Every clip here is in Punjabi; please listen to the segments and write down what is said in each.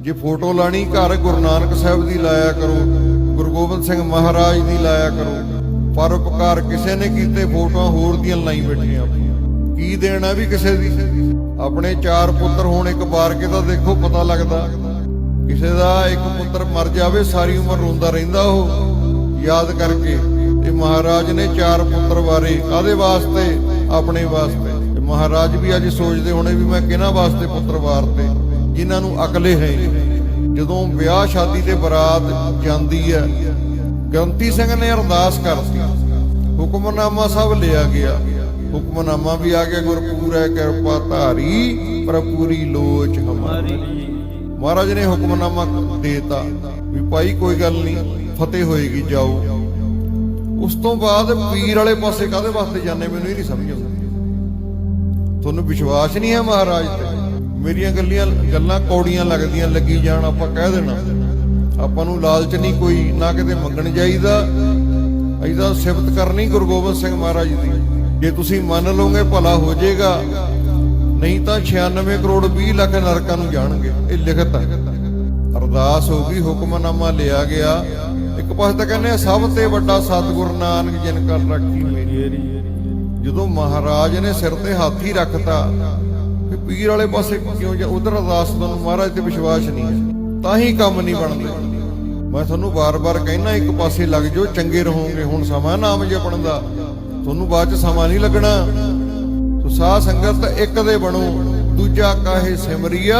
ਜੇ ਫੋਟੋ ਲਾਣੀ, ਘਰ ਗੁਰੂ ਨਾਨਕ ਸਾਹਿਬ ਦੀ ਲਾਇਆ ਕਰੋ, ਗੁਰੂ ਗੋਬਿੰਦ ਸਿੰਘ ਮਹਾਰਾਜ ਦੀ ਲਾਇਆ ਕਰੋ। ਪਰਉਪਕਾਰ ਕਿਸੇ ਨੇ ਕੀਤੇ, ਫੋਟੋਆਂ ਹੋਰ ਦੀਆਂ ਲਾਈ ਬੈਠੀਆਂ ਕੀ ਦੇਣਾ ਵੀ ਕਿਸੇ ਦੀ? ਆਪਣੇ ਚਾਰ ਪੁੱਤਰ ਹੋਣ ਇੱਕ ਵਾਰ ਕੇ ਤਾਂ ਦੇਖੋ, ਪਤਾ ਲੱਗਦਾ। ਕਿਸੇ ਦਾ ਇੱਕ ਪੁੱਤਰ ਮਰ ਜਾਵੇ, ਸਾਰੀ ਉਮਰ ਰੋਂਦਾ ਰਹਿੰਦਾ ਉਹ। ਯਾਦ ਕਰਕੇ ਤੇ ਮਹਾਰਾਜ ਨੇ ਚਾਰ ਪੁੱਤਰ ਵਾਰੇ ਕਾਦੇ ਵਾਸਤੇ? ਆਪਣੇ ਵਾਸਤੇ। ਮਹਾਰਾਜ ਵੀ ਅੱਜ ਸੋਚਦੇ ਹੋਣੇ ਵੀ ਮੈਂ ਕਿਹਨਾਂ ਵਾਸਤੇ ਪੁੱਤਰ ਵਾਰਤੇ? ਜਿਨ੍ਹਾਂ ਨੂੰ ਅਕਲੇ ਹੈ ਜਦੋਂ ਵਿਆਹ ਸ਼ਾਦੀ ਤੇ ਬਰਾਤ ਜਾਂਦੀ ਹੈ, ਗ੍ਰੰਥੀ ਸਿੰਘ ਨੇ ਅਰਦਾਸ ਕਰਤੀ। ਹੁਕਮਨਾਮਾ ਸਭ ਲਿਆ ਗਿਆ। ਹੁਕਮਨਾਮਾ ਵੀ ਆ ਗਿਆ, ਗੁਰਪੂਰ ਕਿਰਪਾ ਧਾਰੀ ਪ੍ਰਪੂਰੀ ਲੋਚ ਹਮਾਰੀ। ਮਹਾਰਾਜ ਨੇ ਹੁਕਮਨਾਮਾ ਦੇਤਾ ਵੀ ਭਾਈ ਕੋਈ ਗੱਲ ਨਹੀਂ, ਫਤਿਹ ਹੋਏਗੀ, ਜਾਓ। ਉਸ ਤੋਂ ਬਾਅਦ ਪੀਰ ਵਾਲੇ ਪਾਸੇ ਕਾਦੇ ਵਾਸਤੇ ਜਾਂਦੇ, ਮੈਨੂੰ ਇਹ ਨਹੀਂ ਸਮਝ ਆਉਂਦਾ। ਤੁਹਾਨੂੰ ਵਿਸ਼ਵਾਸ ਨਹੀਂ ਹੈ ਮਹਾਰਾਜ ਤੇ? ਮੇਰੀਆਂ ਗੱਲਾਂ ਗੱਲਾਂ ਕੌੜੀਆਂ ਲੱਗਦੀਆਂ, ਲੱਗੀ ਜਾਣ ਆਪਾਂ ਕਹਿ ਦੇਣਾ। ਆਪਾਂ ਨੂੰ ਲਾਲਚ ਨਹੀਂ ਕੋਈ, ਨਾ ਕਿਤੇ ਮੰਗਣ ਜਾਈਦਾ। ਐਦਾ ਸਿਫਤ ਕਰਨੀ ਗੁਰੂ ਗੋਬਿੰਦ ਸਿੰਘ ਮਹਾਰਾਜ ਦੀ। ਜੇ ਤੁਸੀਂ ਮੰਨ ਲਓਗੇ, ਭਲਾ ਹੋ ਜਾਏਗਾ। ਨਹੀਂ ਤਾਂ 96 ਕਰੋੜ 20 ਲੱਖ ਨਰਕਾਂ ਨੂੰ ਜਾਣਗੇ। ਇਹ ਲਿਖਤ ਹੈ ਅਰਦਾਸ ਹੋ ਗਈ, ਹੁਕਮਨਾਮਾ ਲਿਆ ਗਿਆ। ਇੱਕ ਪਾਸੇ ਤਾਂ ਕਹਿੰਦੇ ਸਭ ਤੇ ਵੱਡਾ ਸਤਿਗੁਰ ਨਾਨਕ ਜਿਨ ਕਰ ਰੱਖੀ ਮੇਰੀ। ਜਦੋਂ ਮਹਾਰਾਜ ਨੇ ਸਿਰ ਤੇ ਹਾਥੀ ਰੱਖਤਾ ਵੀ ਪੀਰ ਵਾਲੇ ਪਾਸੇ ਕਿਉਂ ਜਾ, ਉਧਰ ਅਰਦਾਸ ਤੁਹਾਨੂੰ ਮਹਾਰਾਜ ਤੇ ਵਿਸ਼ਵਾਸ ਨਹੀਂ ਹੈ। ਤਾਂ ਹੀ ਕੰਮ ਨਹੀਂ ਬਣਦੇ। ਮੈਂ ਤੁਹਾਨੂੰ ਬਾਰ-ਬਾਰ ਕਹਿਣਾ ਇੱਕ ਪਾਸੇ ਲੱਗ ਜਾਓ, ਚੰਗੇ ਰਹੋਗੇ, ਹੁਣ ਸਮਾਂ ਨਾਮ ਜਪਣ ਦਾ। ਤੁਹਾਨੂੰ ਬਾਅਦ ਚ ਸਮਾਂ ਨਹੀਂ ਲੱਗਣਾ। ਸੋ ਸਾਧ ਸੰਗਤ, ਇੱਕ ਦੇ ਬਣੋ, ਦੂਜਾ ਕਾਹੇ ਸਿਮਰੀਆ,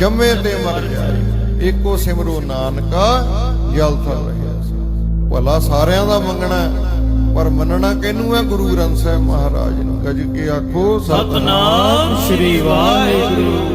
ਜੰਮੇ ਤੇ ਮਰ ਜਾਏ। ਇੱਕੋ ਸਿਮਰੋ ਨਾਨਕਾ, ਜਲ ਥਲ ਰਹਿਆ। ਭਲਾ ਸਾਰਿਆਂ ਦਾ ਮੰਗਣਾ ਪਰ ਮੰਨਣਾ ਕਿਹਨੂੰ ਹੈ? ਗੁਰੂ ਗ੍ਰੰਥ ਸਾਹਿਬ ਮਹਾਰਾਜ ਨੂੰ। ਗੱਜ ਕੇ ਆਖੋ ਸਤਨਾਮ ਸ੍ਰੀ ਵਾਹਿਗੁਰੂ।